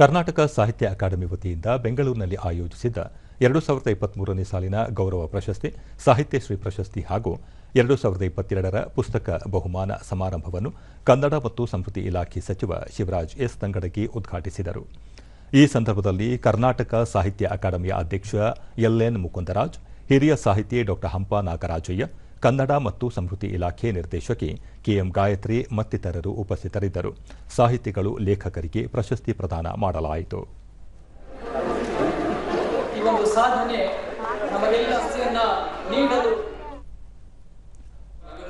ಕರ್ನಾಟಕ ಸಾಹಿತ್ಯ ಅಕಾಡೆಮಿ ವತಿಯಿಂದ ಬೆಂಗಳೂರಿನಲ್ಲಿ ಆಯೋಜಿಸಿದ್ದ ಎರಡು ಸಾವಿರದ ಇಪ್ಪತ್ಮೂರನೇ ಸಾಲಿನ ಗೌರವ ಪ್ರಶಸ್ತಿ, ಸಾಹಿತ್ಯ ಶ್ರೀ ಪ್ರಶಸ್ತಿ ಹಾಗೂ ಎರಡು ಸಾವಿರದ ಇಪ್ಪತ್ತೆರಡರ ಪುಸ್ತಕ ಬಹುಮಾನ ಸಮಾರಂಭವನ್ನು ಕನ್ನಡ ಮತ್ತು ಸಂಸ್ಕೃತಿ ಇಲಾಖೆ ಸಚಿವ ಶಿವರಾಜ್ ಎಸ್ ತಂಗಡಗಿ ಉದ್ಘಾಟಿಸಿದರು. ಈ ಸಂದರ್ಭದಲ್ಲಿ ಕರ್ನಾಟಕ ಸಾಹಿತ್ಯ ಅಕಾಡೆಮಿಯ ಅಧ್ಯಕ್ಷ ಎಲ್ಎನ್ ಮುಕುಂದರಾಜ್, ಹಿರಿಯ ಸಾಹಿತಿ ಡಾ ಹಂಪ ನಾಗರಾಜಯ್ಯ ಕನ್ನಡ ಮತ್ತು ಸಂಸ್ಕೃತಿ ಇಲಾಖೆ ನಿರ್ದೇಶಕಿ ಕೆಎಂ ಗಾಯತ್ರಿ ಮತ್ತಿತರರು ಉಪಸ್ಥಿತರಿದ್ದರು. ಸಾಹಿತಿಗಳು ಲೇಖಕರಿಗೆ ಪ್ರಶಸ್ತಿ ಪ್ರದಾನ ಮಾಡಲಾಯಿತು.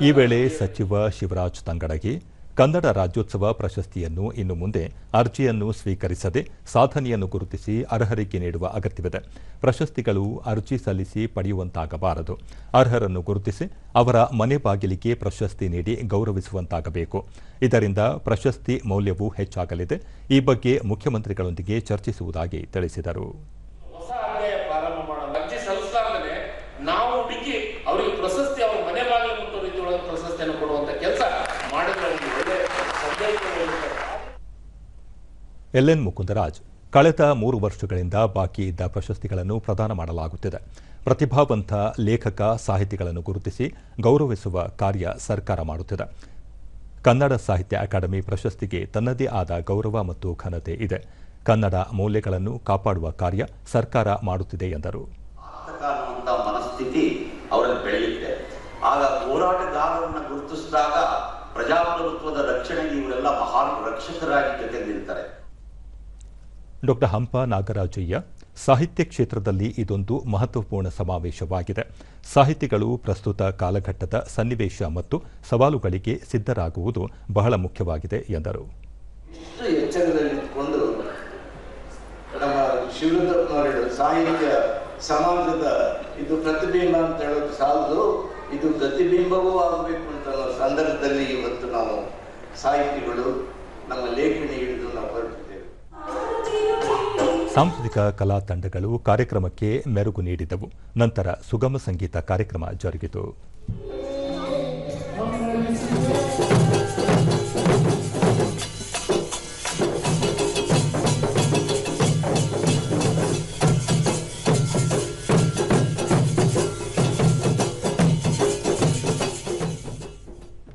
ಈ ವೇಳೆ ಸಚಿವ ಶಿವರಾಜ್ ತಂಗಡಗಿ ಕನ್ನಡ ರಾಜ್ಯೋತ್ಸವ ಪ್ರಶಸ್ತಿಯನ್ನು ಇನ್ನು ಮುಂದೆ ಅರ್ಜಿಯನ್ನು ಸ್ವೀಕರಿಸದೆ ಸಾಧನೆಯನ್ನು ಗುರುತಿಸಿ ಅರ್ಹರಿಗೆ ನೀಡುವ ಅಗತ್ಯವಿದೆ. ಪ್ರಶಸ್ತಿಗಳು ಅರ್ಜಿ ಸಲ್ಲಿಸಿ ಪಡೆಯುವಂತಾಗಬಾರದು. ಅರ್ಹರನ್ನು ಗುರುತಿಸಿ ಅವರ ಮನೆ ಬಾಗಿಲಿಗೆ ಪ್ರಶಸ್ತಿ ನೀಡಿ ಗೌರವಿಸುವಂತಾಗಬೇಕು. ಇದರಿಂದ ಪ್ರಶಸ್ತಿ ಮೌಲ್ಯವೂ ಹೆಚ್ಚಾಗಲಿದೆ. ಈ ಬಗ್ಗೆ ಮುಖ್ಯಮಂತ್ರಿಗಳೊಂದಿಗೆ ಚರ್ಚಿಸುವುದಾಗಿ ತಿಳಿಸಿದರು. ಪ್ರಶಸ್ತಿಯನ್ನು ಕೊಡುವಂತ ಕೆಲಸ ಎಲ್ಎನ್ ಮುಕುಂದರಾಜ್, ಕಳೆದ ಮೂರು ವರ್ಷಗಳಿಂದ ಬಾಕಿ ಇದ್ದ ಪ್ರಶಸ್ತಿಗಳನ್ನು ಪ್ರದಾನ ಮಾಡಲಾಗುತ್ತಿದೆ. ಪ್ರತಿಭಾವಂತ ಲೇಖಕ ಸಾಹಿತಿಗಳನ್ನು ಗುರುತಿಸಿ ಗೌರವಿಸುವ ಕಾರ್ಯ ಸರ್ಕಾರ ಮಾಡುತ್ತಿದೆ. ಕನ್ನಡ ಸಾಹಿತ್ಯ ಅಕಾಡೆಮಿ ಪ್ರಶಸ್ತಿಗೆ ತನ್ನದೇ ಆದ ಗೌರವ ಮತ್ತು ಘನತೆ ಇದೆ. ಕನ್ನಡ ಮೌಲ್ಯಗಳನ್ನು ಕಾಪಾಡುವ ಕಾರ್ಯ ಸರ್ಕಾರ ಮಾಡುತ್ತಿದೆ ಎಂದರು. ಆಗ ಹೋರಾಟಗಾರರನ್ನು ಗುರುತಿಸಿದಾಗ ಪ್ರಜಾಪ್ರಭುತ್ವದ ರಕ್ಷಣೆಗೆ ಇವರೆಲ್ಲ ಮಹಾನ್ ರಕ್ಷಕರಾಗಿ ಜೊತೆಗೆ ನಿಲ್ತಾರೆ. ಡಾ ಹಂಪ ನಾಗರಾಜಯ್ಯ, ಸಾಹಿತ್ಯ ಕ್ಷೇತ್ರದಲ್ಲಿ ಇದೊಂದು ಮಹತ್ವಪೂರ್ಣ ಸಮಾವೇಶವಾಗಿದೆ. ಸಾಹಿತಿಗಳು ಪ್ರಸ್ತುತ ಕಾಲಘಟ್ಟದ ಸನ್ನಿವೇಶ ಮತ್ತು ಸವಾಲುಗಳಿಗೆ ಸಿದ್ಧರಾಗುವುದು ಬಹಳ ಮುಖ್ಯವಾಗಿದೆ, ಎಂದರು. ನಮ್ಮ ಸಾಹಿತ್ಯ ಸಮಾಜದ ಇದು ಪ್ರತಿಬಿಂಬ ಅಂತ ಹೇಳೋದು ಸಾಲದು. ಇದು ಪ್ರತಿಬಿಂಬವೂ ಆಗಬೇಕು ಅಂತ ಸಂದರ್ಭದಲ್ಲಿ ಇವತ್ತು ನಾವು ಸಾಹಿತಿಗಳು ನಮ್ಮ ಲೇಖನಿ ಹಿಡಿದು ನಾವು ಹೊರಟಿದ್ದೇವೆ ಸಾಂಸ್ಕೃತಿಕ ಕಲಾ ತಂಡಗಳು ಕಾರ್ಯಕ್ರಮಕ್ಕೆ ಮೆರುಗು ನೀಡಿದವು. ನಂತರ ಸುಗಮ ಸಂಗೀತ ಕಾರ್ಯಕ್ರಮ ಜರುಗಿತು.